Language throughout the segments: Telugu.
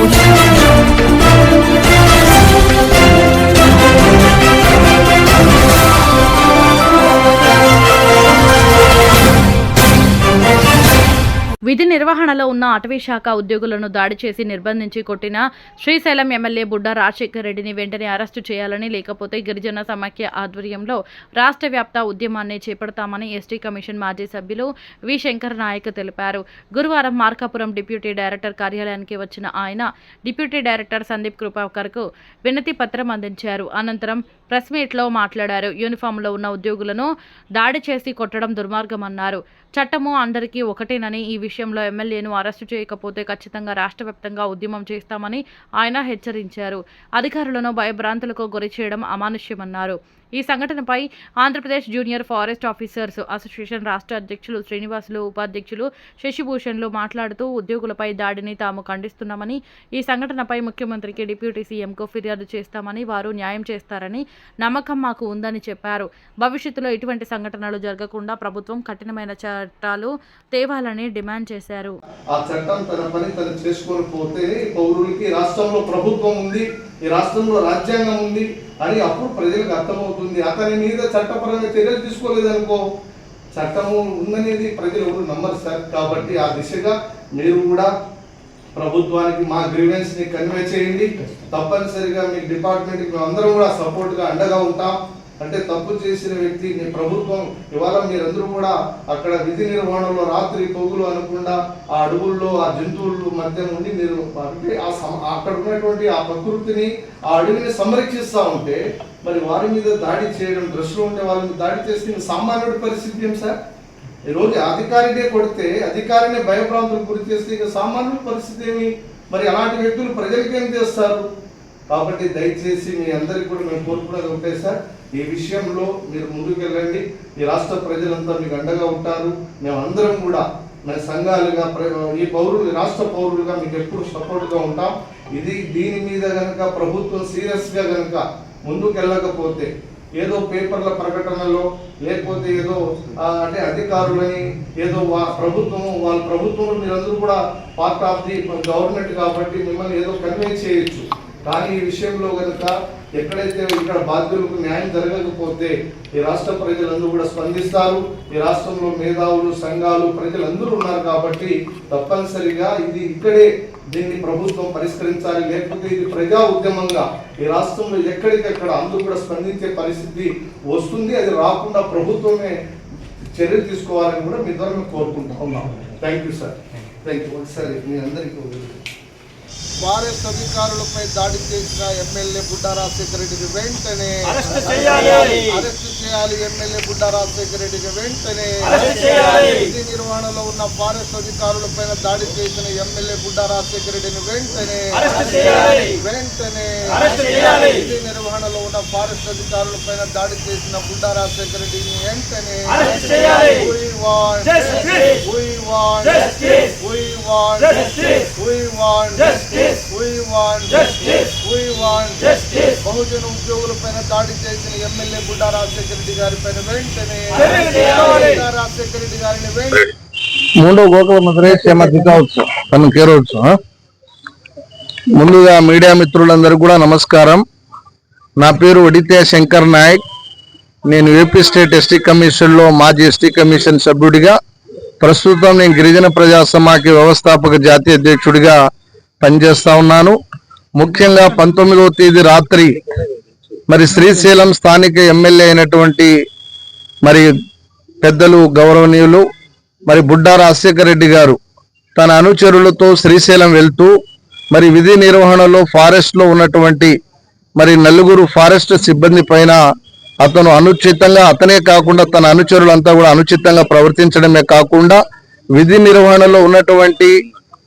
విధి నిర్వహణలో ఉన్న అటవీ శాఖ ఉద్యోగులను దాడి చేసి నిర్బంధించి కొట్టిన శ్రీశైలం ఎమ్మెల్యే బుడ్డా రాజశేఖర్ రెడ్డిని వెంటనే అరెస్టు చేయాలని లేకపోతే గిరిజన సమాఖ్య ఆధ్వర్యంలో రాష్ట్ర వ్యాప్త ఉద్యమాన్ని చేపడతామని ఎస్టీ కమిషన్ మాజీ సభ్యులు వి. శంకర్ నాయక్ తెలిపారు. గురువారం మార్కాపురం డిప్యూటీ డైరెక్టర్ కార్యాలయానికి వచ్చిన ఆయన డిప్యూటీ డైరెక్టర్ సందీప్ కృపాకర్కు వినతి పత్రం అందించారు. అనంతరం ప్రెస్ మీట్లో మాట్లాడారు. యూనిఫామ్లో ఉన్న ఉద్యోగులను దాడి చేసి కొట్టడం దుర్మార్గమన్నారు. చట్టము అందరికీ ఒకటేనని ఈ విషయంలో ఎమ్మెల్యేను అరెస్టు చేయకపోతే ఖచ్చితంగా రాష్ట్ర వ్యాప్తంగా ఉద్యమం చేస్తామని ఆయన హెచ్చరించారు. అధికారులను భయభ్రాంతులకు గురి చేయడం అమానుష్యమన్నారు. ఈ సంఘటనపై Andhra Pradesh junior forest officers association రాష్ట్ర అధ్యక్షులు శ్రీనివాసులు ఉపాధ్యక్షులు శశిభూషణ్లు మాట్లాడుతూ ఉద్యోగులపై దాడిని తాము ఖండిస్తున్నామని ఈ సంఘటనపై ముఖ్యమంత్రికి డిప్యూటీ సీఎంకు ఫిర్యాదు చేస్తామని వారు న్యాయం చేస్తారని నమ్మకం మాకు ఉందని చెప్పారు. భవిష్యత్తులో ఇటువంటి సంఘటనలు జరగకుండా ప్రభుత్వం కఠినమైన చట్టాలు తేవాలని డిమాండ్ చేశారు. ఆ చట్టం తన పని తను చేసుకోకపోతే పౌరులకి రాష్ట్రంలో ప్రభుత్వం ఉంది ఈ రాష్ట్రంలో రాజ్యాంగం ఉంది అని అప్పుడు ప్రజలకు అర్థమవుతుంది. అతని మీద చట్టపరంగా చర్యలు తీసుకోలేదనుకో చట్టము ఉందనేది ప్రజలు ఎవరు నమ్మరు సార్. కాబట్టి ఆ దిశగా మీరు కూడా ప్రభుత్వానికి మా గ్రీవెన్స్ని కన్వే చేయండి. తప్పనిసరిగా మీ డిపార్ట్మెంట్ మేము అందరం కూడా సపోర్ట్గా అండగా ఉంటాం. అంటే తప్పు చేసిన వ్యక్తి మీ ప్రభుత్వం ఇవాళ మీరందరూ కూడా అక్కడ విధి నిర్వహణలో రాత్రి పొగులు అనకుండా ఆ అడవుల్లో ఆ జంతువుల మధ్య ఉండి మీరు అంటే ఆ సమ- అక్కడ ఉన్నటువంటి ఆ ప్రకృతిని ఆ అడవిని సంరక్షిస్తా ఉంటే మరి వారి మీద దాడి చేయడం దృష్టిలో ఉండే వాళ్ళని దాడి చేస్తే సామాన్యుడి పరిస్థితి ఏం సార్? ఈ రోజు అధికారినే కొడితే అధికారినే భయప్రాంతులకు గురి చేస్తే ఇక సామాన్యుడి పరిస్థితి ఏమి? మరి అలాంటి వ్యక్తులు ప్రజలకేం చేస్తారు? కాబట్టి దయచేసి మీ అందరికి కూడా మేము కోరుకునేది ఒకటే సార్. ఈ విషయంలో మీరు ముందుకు వెళ్ళండి. ఈ రాష్ట్ర ప్రజలంతా మీకు అండగా ఉంటారు. మేము అందరం కూడా మన సంఘాలుగా ప్ర- ఈ పౌరులు రాష్ట్ర పౌరులుగా మీకు ఎప్పుడు సపోర్ట్గా ఉంటాం. ఇది దీని మీద కనుక ప్రభుత్వం సీరియస్గా కనుక ముందుకు వెళ్ళకపోతే ఏదో పేపర్ల ప్రకటనలో లేకపోతే ఏదో అంటే అధికారులని ఏదో వా- ప్రభుత్వము వాళ్ళ ప్రభుత్వం మీరందరూ కూడా పార్ట్ ఆఫ్ ది గవర్నమెంట్ కాబట్టి మిమ్మల్ని ఏదో కన్వే చేయొచ్చు. కానీ ఈ విషయంలో కనుక ఎక్కడైతే ఇక్కడ బాధ్యులకు న్యాయం జరగకపోతే ఈ రాష్ట్ర ప్రజలందరూ కూడా స్పందిస్తారు. ఈ రాష్ట్రంలో మేధావులు సంఘాలు ప్రజలందరూ ఉన్నారు కాబట్టి తప్పనిసరిగా ఇది ఇక్కడే దీన్ని ప్రభుత్వం పరిష్కరించాలి. లేకపోతే ఇది ప్రజా ఉద్యమంగా ఈ రాష్ట్రంలో ఎక్కడికక్కడ అందరూ కూడా స్పందించే పరిస్థితి వస్తుంది. అది రాకుండా ప్రభుత్వమే చర్య తీసుకోవాలని కూడా మీ ద్వారా మేము కోరుకుంటా ఉన్నాం thank you sir thank you ఒకసారి మీ అందరికీ ఫారెస్ట్ అధికారులపై దాడి చేసిన ఎమ్మెల్యే బుడ్డా రాజశేఖర రెడ్డిని వెంటనే అరెస్ట్ చేయాలి. ఎమ్మెల్యే బుడ్డా రాజశేఖర రెడ్డిని వెంటనే. విధి నిర్వహణలో ఉన్న ఫారెస్ట్ అధికారులపైన దాడి చేసిన ఎమ్మెల్యే బుడ్డా రాజశేఖర రెడ్డిని వెంటనే. వెంటనే. విధి నిర్వహణలో ఉన్న ఫారెస్ట్ అధికారులపైన దాడి చేసిన బుడ్డా రాజశేఖర రెడ్డిని వెంటనే. బహుజన ఉద్యోగులపైన దాడి చేసిన ఎమ్మెల్యే బుడ్డా రాజశేఖర రెడ్డి గారి పైన వెంటనే రాజశేఖర రెడ్డి గారిని వెంటనే మూడో గోకుల మధ్య కావచ్చు తను కేరవచ్చు? ముందుగా మీడియా మిత్రులందరికీ కూడా నమస్కారం. నా పేరు వడితే శంకర్ నాయక్. నేను ఏపీ స్టేట్ ఎస్టీ కమిషన్లో మాజీ ఎస్టీ కమిషన్ సభ్యుడిగా ప్రస్తుతం నేను గిరిజన ప్రజా సమాఖ్య వ్యవస్థాపక జాతీయ అధ్యక్షుడిగా పనిచేస్తా ఉన్నాను. ముఖ్యంగా పంతొమ్మిదవ తేదీ రాత్రి మరి శ్రీశైలం స్థానిక ఎమ్మెల్యే అయినటువంటి మరి పెద్దలు గౌరవనీయులు మరి బుడ్డా రాజశేఖర రెడ్డి గారు తన అనుచరులతో శ్రీశైలం వెళ్తూ మరి విధి నిర్వహణలో ఫారెస్ట్లో ఉన్నటువంటి మరి నలుగురు ఫారెస్ట్ సిబ్బంది పైన అతను అనుచితంగా అతనే కాకుండా తన అనుచరులంతా కూడా అనుచితంగా ప్రవర్తించడమే కాకుండా విధి నిర్వహణలో ఉన్నటువంటి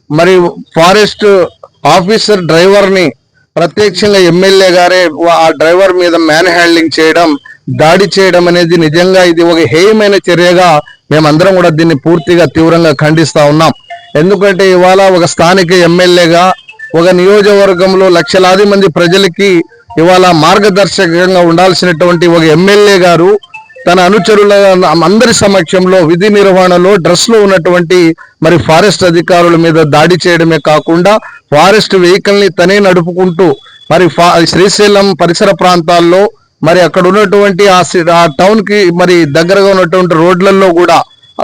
మరి ఫారెస్ట్ ఆఫీసర్ డ్రైవర్ని ప్రత్యక్షంగా ఎమ్మెల్యే గారే వా- ఆ డ్రైవర్ మీద మ్యాన్ హ్యాండ్లింగ్ చేయడం దాడి చేయడం అనేది నిజంగా ఇది ఒక హేయమైన చర్యగా మేమందరం కూడా దీన్ని పూర్తిగా తీవ్రంగా ఖండిస్తా ఉన్నాం. ఎందుకంటే ఇవాళ ఒక స్థానిక ఎమ్మెల్యేగా ఒక నియోజకవర్గంలో లక్షలాది మంది ప్రజలకి ఇవాళ మార్గదర్శకంగా ఉండాల్సినటువంటి ఒక ఎమ్మెల్యే గారు తన అనుచరుల అందరి సమక్షంలో విధి నిర్వహణలో డ్రెస్లో ఉన్నటువంటి మరి ఫారెస్ట్ అధికారుల మీద దాడి చేయడమే కాకుండా ఫారెస్ట్ వెహికల్ని తనే నడుపుకుంటూ మరి ఫా- శ్రీశైలం పరిసర ప్రాంతాల్లో మరి అక్కడ ఉన్నటువంటి ఆ టౌన్కి ఆ మరి దగ్గరగా ఉన్నటువంటి రోడ్లలో కూడా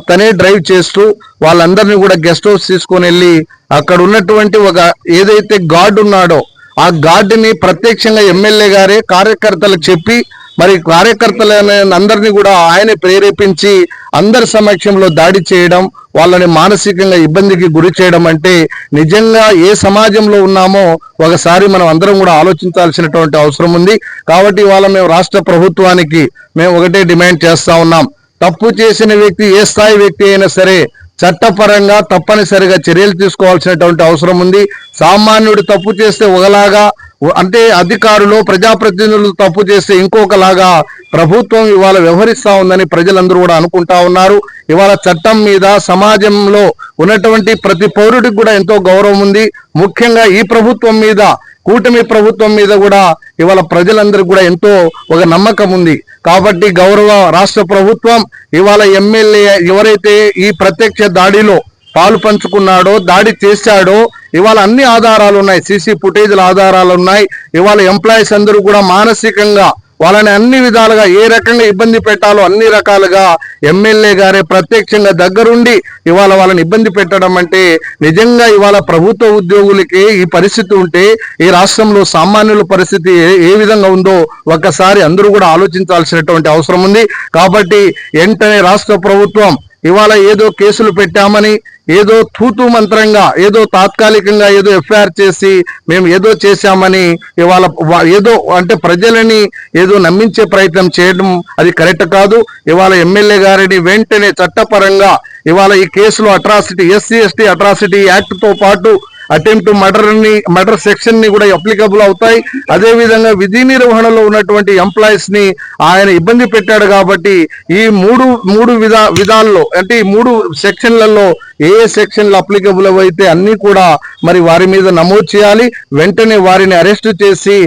తనే డ్రైవ్ చేస్తూ వాళ్ళందరినీ కూడా గెస్ట్ హౌస్ తీసుకొని వెళ్ళి అక్కడ ఉన్నటువంటి ఒక ఏదైతే గార్డ్ ఉన్నాడో ఆ గార్డుని ప్రత్యక్షంగా ఎమ్మెల్యే గారే కార్యకర్తలకు చెప్పి మరి కార్యకర్తల అందరినీ కూడా ఆయన ప్రేరేపించి అందరి సమక్షంలో దాడి చేయడం వాళ్ళని మానసికంగా ఇబ్బందికి గురి చేయడం అంటే నిజంగా ఏ సమాజంలో ఉన్నామో ఒకసారి మనం అందరం కూడా ఆలోచించాల్సినటువంటి అవసరం ఉంది. కాబట్టి ఇవాళ మేము రాష్ట్ర ప్రభుత్వానికి మేము ఒకటే డిమాండ్ చేస్తా ఉన్నాం. తప్పు చేసిన వ్యక్తి ఏ స్థాయి వ్యక్తి అయినా సరే చట్టపరంగా తప్పనిసరిగా చర్యలు తీసుకోవాల్సినటువంటి అవసరం ఉంది. సామాన్యుడు తప్పు చేస్తే ఒకలాగా అంటే అధికారులు ప్రజాప్రతినిధులు తప్పు చేస్తే ఇంకొకలాగా ప్రభుత్వం ఇవాళ వ్యవహరిస్తా ఉందని ప్రజలందరూ కూడా అనుకుంటా ఉన్నారు. ఇవాళ చట్టం మీద సమాజంలో ఉన్నటువంటి ప్రతి పౌరుడికి కూడా ఎంతో గౌరవం ఉంది. ముఖ్యంగా ఈ ప్రభుత్వం మీద కూటమి ప్రభుత్వం మీద కూడా ఇవాళ ప్రజలందరికీ కూడా ఎంతో ఒక నమ్మకం ఉంది. కాబట్టి గౌరవ రాష్ట్ర ప్రభుత్వం ఇవాళ ఎమ్మెల్యే ఎవరైతే ఈ ప్రత్యక్ష దాడిలో పాలు పంచుకున్నాడో దాడి చేశాడో ఇవాళ అన్ని ఆధారాలు ఉన్నాయి. సీసీ ఫుటేజ్ల ఆధారాలు ఉన్నాయి. ఇవాళ ఎంప్లాయీస్ అందరూ కూడా మానసికంగా వాళ్ళని అన్ని విధాలుగా ఏ రకంగా ఇబ్బంది పెట్టాలో అన్ని రకాలుగా ఎమ్మెల్యే గారే ప్రత్యక్షంగా దగ్గరుండి ఇవాళ వాళ్ళని ఇబ్బంది పెట్టడం అంటే నిజంగా ఇవాళ ప్రభుత్వ ఉద్యోగులకి ఈ పరిస్థితి ఉంటే ఈ రాష్ట్రంలో సామాన్యుల పరిస్థితి ఏ- విధంగా ఉందో ఒక్కసారి అందరూ కూడా ఆలోచించాల్సినటువంటి అవసరం ఉంది. కాబట్టి వెంటనే రాష్ట్ర ప్రభుత్వం ఇవాళ ఏదో కేసులు పెట్టామని ఏదో తూతు మంత్రంగా ఏదో తాత్కాలికంగా ఏదో ఎఫ్ఐఆర్ చేసి మేము ఏదో చేశామని ఇవాళ ఏదో అంటే ప్రజలని ఏదో నమ్మించే ప్రయత్నం చేయడం అది కరెక్ట్ కాదు. ఇవాళ ఎమ్మెల్యే గారిని వెంటనే చట్టపరంగా ఇవాళ ఈ కేసులో అట్రాసిటీ ఎస్సీ ఎస్టీ అట్రాసిటీ యాక్ట్తో పాటు అటెంప్ట్ మర్డర్ని మర్డర్ సెక్షన్ని కూడా అప్లికబుల్ అవుతాయి. అదే విధంగా విధి నిర్వహణలో ఉన్నటువంటి ఎంప్లాయీస్ని ఆయన ఇబ్బంది పెట్టాడు కాబట్టి ఈ మూడు మూడు విధా విధాల్లో అంటే ఈ మూడు సెక్షన్లలో ఏ ఏ సెక్షన్లు అప్లికబుల్ అయితే అన్నీ కూడా మరి వారి మీద నమోదు చేయాలి. వెంటనే వారిని అరెస్ట్ చేసి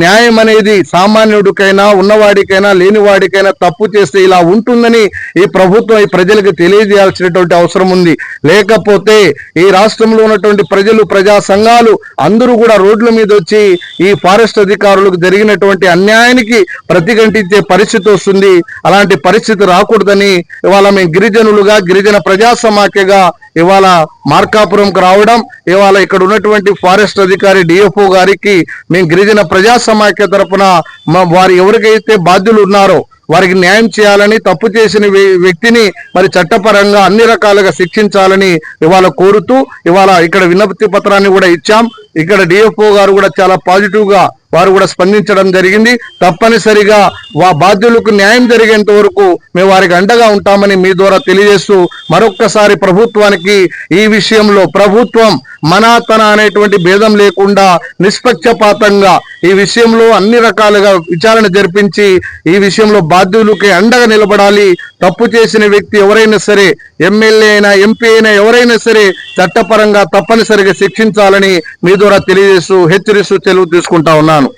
న్యాయం అనేది సామాన్యుడికైనా ఉన్నవాడికైనా లేనివాడికైనా తప్పు చేస్తే ఇలా ఉంటుందని ఈ ప్రభుత్వం ఈ ప్రజలకు తెలియజేయాల్సినటువంటి అవసరం ఉంది. లేకపోతే ఈ రాష్ట్రంలో ఉన్నటువంటి ప్రజలు ప్రజా సంఘాలు అందరూ కూడా రోడ్ల మీద వచ్చి ఈ ఫారెస్ట్ అధికారులకు జరిగినటువంటి అన్యాయానికి ప్రతిఘటించే పరిస్థితి వస్తుంది. అలాంటి పరిస్థితి రాకూడదని ఇవాళ మేము గిరిజనులుగా గిరిజన ప్రజా సమాఖ్యగా ఇవాళ మార్కాపురంకు రావడం ఇవాళ ఇక్కడ ఉన్నటువంటి ఫారెస్ట్ అధికారి డిఎఫ్ఓ గారికి మేము గిరిజన ప్రజా సమాఖ్య తరఫున వారు ఎవరికైతే బాధ్యులు ఉన్నారో వారికి న్యాయం చేయాలని తప్పు చేసిన వ్యక్తిని మరి చట్టపరంగా అన్ని రకాలుగా శిక్షించాలని ఇవాళ కోరుతూ ఇవాళ ఇక్కడ వినతి పత్రాన్ని కూడా ఇచ్చాం. ఇక్కడ డిఎఫ్ఓ గారు కూడా చాలా పాజిటివ్గా వారు కూడా స్పందించడం జరిగింది. తప్పనిసరిగా వా బాధ్యులకు న్యాయం జరిగేంత వరకు మేము వారికి అండగా ఉంటామని మీ ద్వారా తెలియజేస్తూ మరొక్కసారి ప్రభుత్వానికి ఈ విషయంలో ప్రభుత్వం మనాతన అనేటువంటి భేదం లేకుండా నిష్పక్షపాతంగా ఈ విషయంలో అన్ని రకాలుగా విచారణ జరిపించి ఈ విషయంలో బాధ్యులకి అండగా నిలబడాలి. తప్పు చేసిన వ్యక్తి ఎవరైనా సరే ఎమ్మెల్యే అయినా ఎంపీ అయినా ఎవరైనా సరే చట్టపరంగా తప్పనిసరిగా శిక్షించాలని మీ ద్వారా తెలియజేస్తూ హెచ్చరిస్తూ తెలుగు తీసుకుంటా ఉన్నాను.